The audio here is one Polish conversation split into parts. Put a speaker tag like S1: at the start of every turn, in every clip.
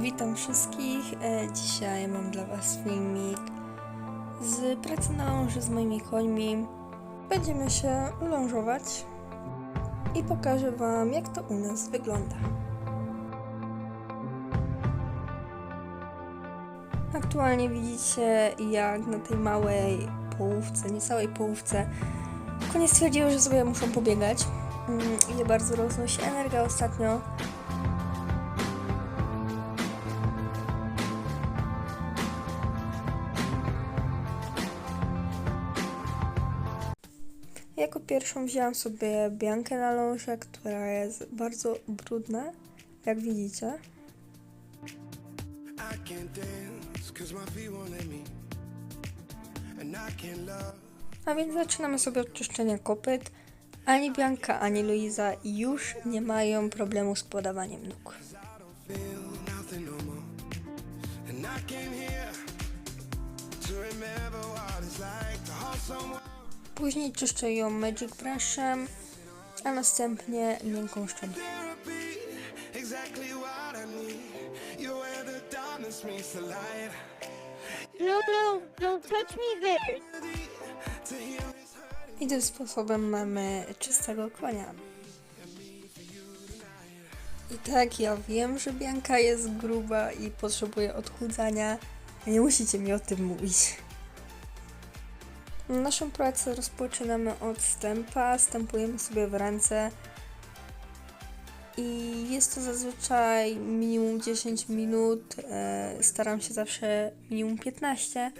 S1: Witam wszystkich. E, Dzisiaj mam dla Was filmik z pracy na łąży z moimi końmi. Będziemy się lążować i pokażę Wam, jak to u nas wygląda. Aktualnie widzicie, jak na tej małej połówce, niecałej połówce, konie stwierdziły, że sobie muszą pobiegać. Mm, Ile bardzo roznosi energia ostatnio. Jako pierwszą wzięłam sobie Biankę na lążę, która jest bardzo brudna, jak widzicie. A więc zaczynamy sobie od czyszczenia kopyt. Ani Bianka, ani Luiza już nie mają problemu z podawaniem nóg.
S2: No more. And I came here to remember what it's like to hold someone.
S1: Później czyszczę ją Magic Brushem, a następnie miękką szczotką.
S3: No, no, don't touch me there.
S1: I tym sposobem mamy czystego konia. I tak, ja wiem, że Bianka jest gruba i potrzebuje odchudzania. Nie musicie mi o tym mówić. Naszą pracę rozpoczynamy od stępa, stępujemy sobie w ręce i jest to zazwyczaj minimum 10 minut, e, staram się zawsze minimum 15,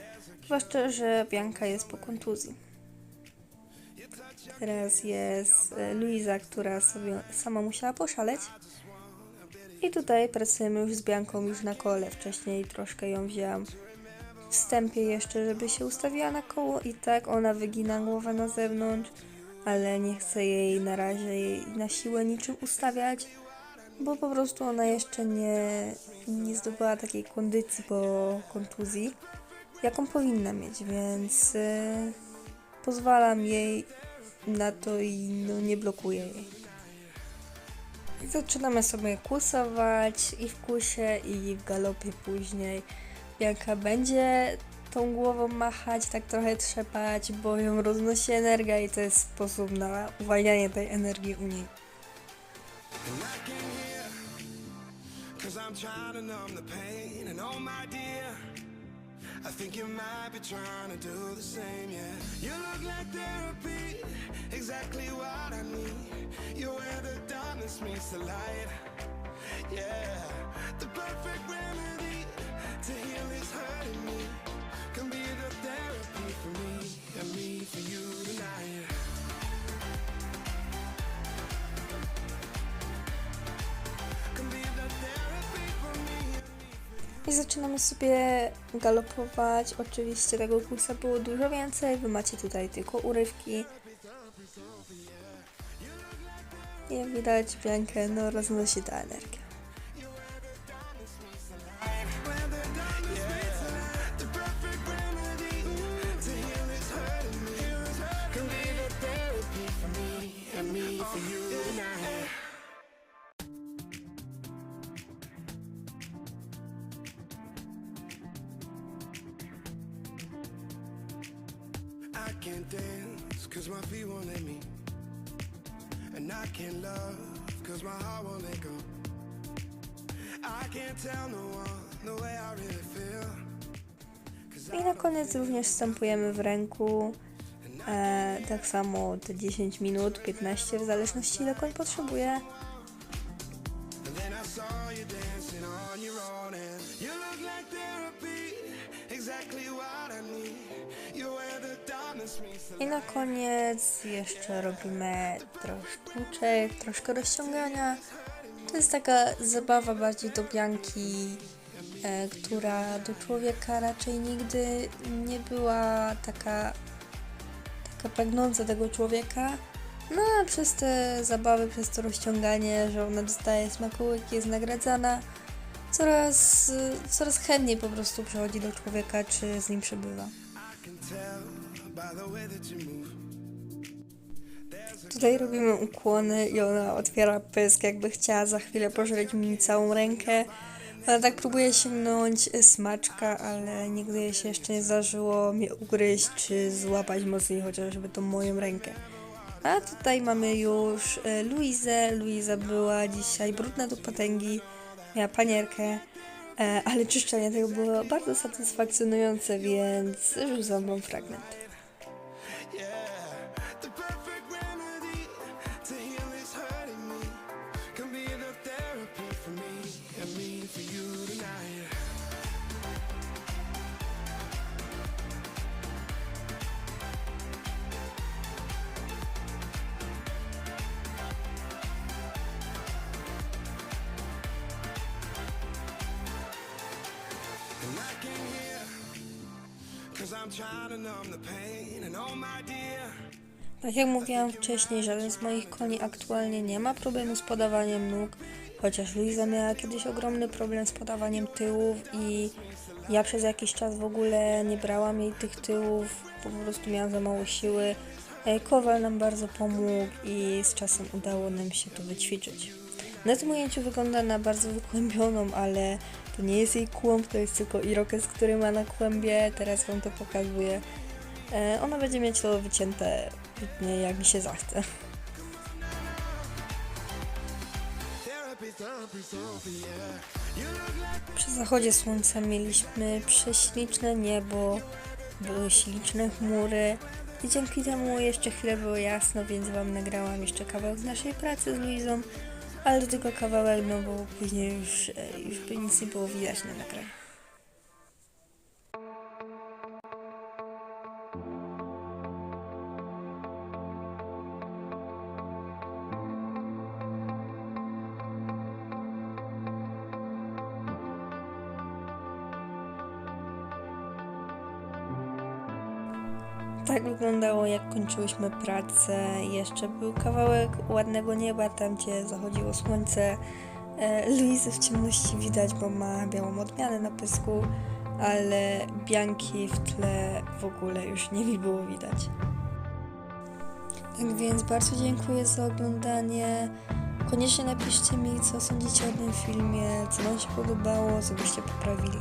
S1: zwłaszcza, że Bianka jest po kontuzji. Teraz jest e, Luiza, która sobie sama musiała poszaleć. I tutaj pracujemy już z Bianką już na kole. Wcześniej troszkę ją wzięłam wstępie jeszcze, żeby się ustawiła na koło i tak ona wygina głowę na zewnątrz, ale nie chcę jej na razie jej na siłę niczym ustawiać, bo po prostu ona jeszcze nie, nie zdobyła takiej kondycji po kontuzji, jaką powinna mieć, więc e, pozwalam jej na to i no, nie blokuję jej. I zaczynamy sobie kusować i w kusie i w galopie później. Bianka będzie tą głową machać, tak trochę trzepać, bo ją roznosi energia i to jest sposób na uwalnianie tej energii u niej.
S2: Oh I think you might be trying to do the same, yeah. You look like therapy, exactly what I need. You're where the darkness meets the light,
S1: I zaczynamy sobie galopować. Oczywiście tego kursa było dużo więcej. Wy macie tutaj tylko urywki. I jak widać, Biankę no, roznosi ta energia.
S2: Can't dance cause my feet won't let me. And I can't love cause my heart won't let go. I can't tell no one the way I really feel.
S1: I na koniec również wstępujemy w ręku. E, tak samo te 10 minut, 15, w zależności ile koń potrzebuje.
S2: Exactly what I need.
S1: I na koniec jeszcze robimy troszkę troszkę rozciągania. To jest taka zabawa bardziej do Bianki, e, która do człowieka raczej nigdy nie była taka, taka pragnąca tego człowieka. No a przez te zabawy, przez to rozciąganie, że ona dostaje smakołyki, jest nagradzana, coraz, coraz chętniej po prostu przychodzi do człowieka, czy z nim przebywa. Tutaj robimy ukłony i ona otwiera pysk, jakby chciała za chwilę pożreć mi całą rękę. Ale tak próbuję sięgnąć smaczka, ale nigdy jej się jeszcze nie zdarzyło mnie ugryźć czy złapać mocniej chociażby tą moją rękę. A tutaj mamy już e, Luizę. Luiza była dzisiaj brudna do potęgi, miała panierkę, ale czyszczenie tego było bardzo satysfakcjonujące, więc rzucam wam fragment. Tak jak mówiłam wcześniej, żaden z moich koni aktualnie nie ma problemu z podawaniem nóg, chociaż Luiza miała kiedyś ogromny problem z podawaniem tyłów i ja przez jakiś czas w ogóle nie brałam jej tych tyłów, po prostu miałam za mało siły. E, Kowal nam bardzo pomógł i z czasem udało nam się to wyćwiczyć. Na tym ujęciu wygląda na bardzo wykłębioną, ale to nie jest jej kłąb, to jest tylko irokez, który ma na kłębie. Teraz wam to pokazuję. E, Ona będzie mieć to wycięte nie, jak mi się zachce. Przy zachodzie słońca mieliśmy prześliczne niebo, były śliczne chmury i dzięki temu jeszcze chwilę było jasno, więc wam nagrałam jeszcze kawałek naszej pracy z Luizą, ale do tego kawałek, no bo później już, e, już by nic nie było widać na nagraniu. Tak wyglądało, jak kończyłyśmy pracę. Jeszcze był kawałek ładnego nieba, tam gdzie zachodziło słońce. E, Luizę w ciemności widać, bo ma białą odmianę na pysku, ale Bianki w tle w ogóle już nie było widać. Tak więc bardzo dziękuję za oglądanie. Koniecznie napiszcie mi, co sądzicie o tym filmie, co Wam się podobało, co byście poprawili.